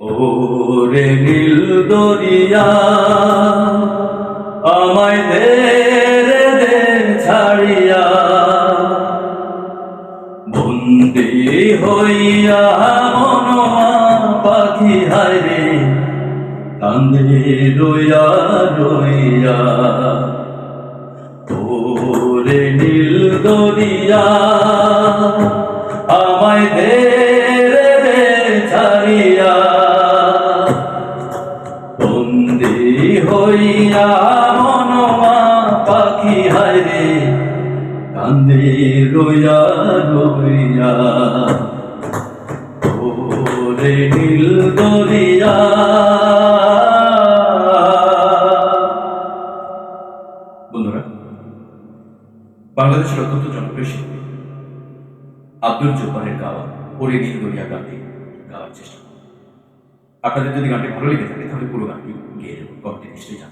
ওরে নীল দরিয়া, আমায় দে হইয়া মনোয়া পাখি হাইরে কান্দে রইয়া রইয়া। ওরে নীল দরিয়া, আমায় দে হইয়া মনোমা পাখি হায় রে, কান্দে রইয়া রইয়া। ওরে নীল দরিয়া বন্ধুরা, বাংলাদেশের অত্যন্ত জনপ্রিয় শিল্পী আব্দুল জব্বারের গাওয়া ওরে নীল দরিয়া গানটি গাওয়ার চেষ্টা আপনাদের যদি গানটি ভালো লেগে থাকে, তাহলে পুরো গানটি 保定市长